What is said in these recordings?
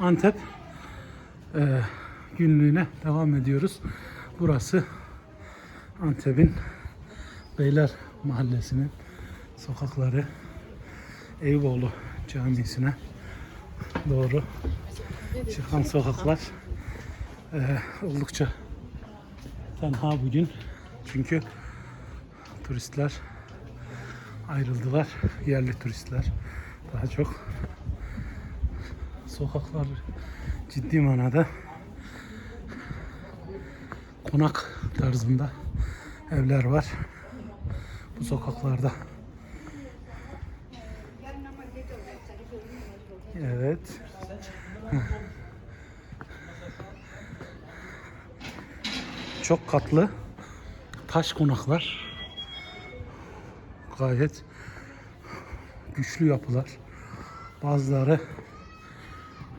Antep e, günlüğüne devam ediyoruz. Burası Antep'in Beyler Mahallesi'nin sokakları Eyüboğlu Camisi'ne doğru çıkan sokaklar e, oldukça tenha bugün. Çünkü turistler ayrıldılar. Yerli turistler daha çok. Sokaklar ciddi manada konak tarzında evler var. Bu sokaklarda. Evet. Çok katlı taş konaklar. Gayet güçlü yapılar. Bazıları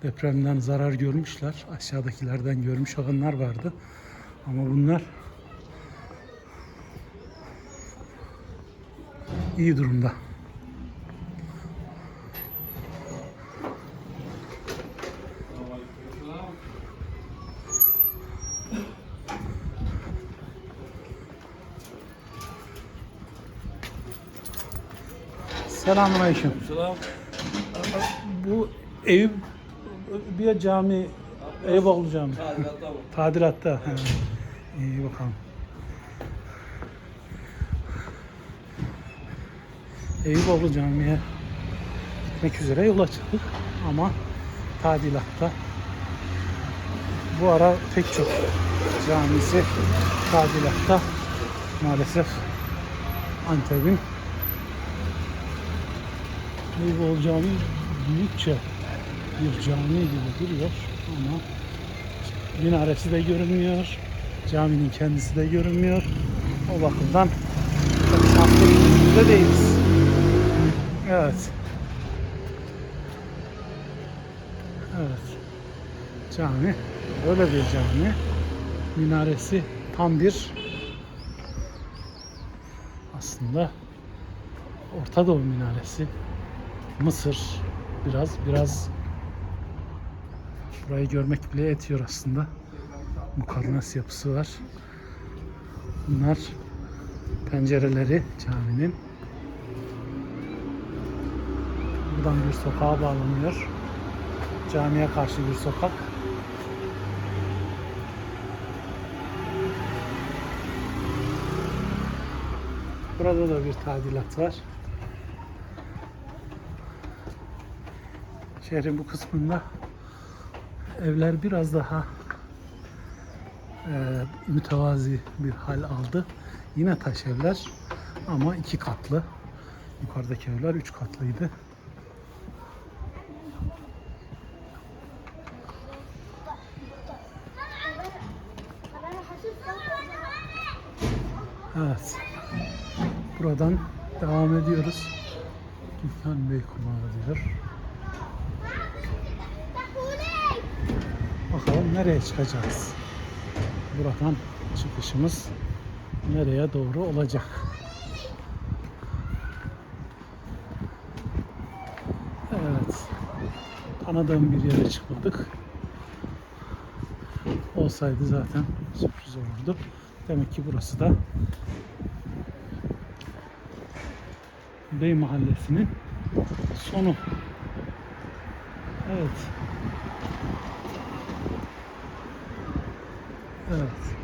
depremden zarar görmüşler. Aşağıdakilerden görmüş olanlar vardı. Ama bunlar iyi durumda. Selamünaleyküm. Selam. Bu Eyüp bir cami Eyüboğlu Cami. Tadilatta bu. Tadilatta. He. İyi bakalım. Eyüboğlu Camii'ye gitmek üzere yola çıktık ama tadilatta. Bu ara pek çok camisi tadilatta maalesef Antep'in Eyüboğlu Camii büyükçe bir cami gibi duruyor ama minaresi de görünmüyor. Caminin kendisi de görünmüyor. O bakımdan çok şanslı bir değiliz. Evet. Evet. Cami böyle bir cami. Minaresi tam bir aslında Orta Doğu minaresi. Mısır biraz biraz burayı görmek bile yetiyor aslında. Mukarnas yapısı var. Bunlar pencereleri caminin. Buradan bir sokağa bağlanıyor. Camiye karşı bir sokak. Burada da bir tadilat var. Şehrin bu kısmında evler biraz daha e, mütevazi bir hal aldı. Yine taş evler ama iki katlı. Yukarıdaki evler üç katlıydı. Evet. Buradan devam ediyoruz. Gülkan Bey kumağı diyor. Bakalım nereye çıkacağız? Buradan çıkışımız nereye doğru olacak? Evet. Tanıdığım bir yere çıkmadık. Olsaydı zaten sürpriz olurdu. Demek ki burası da Bey Mahallesi'nin sonu. Evet. Evet.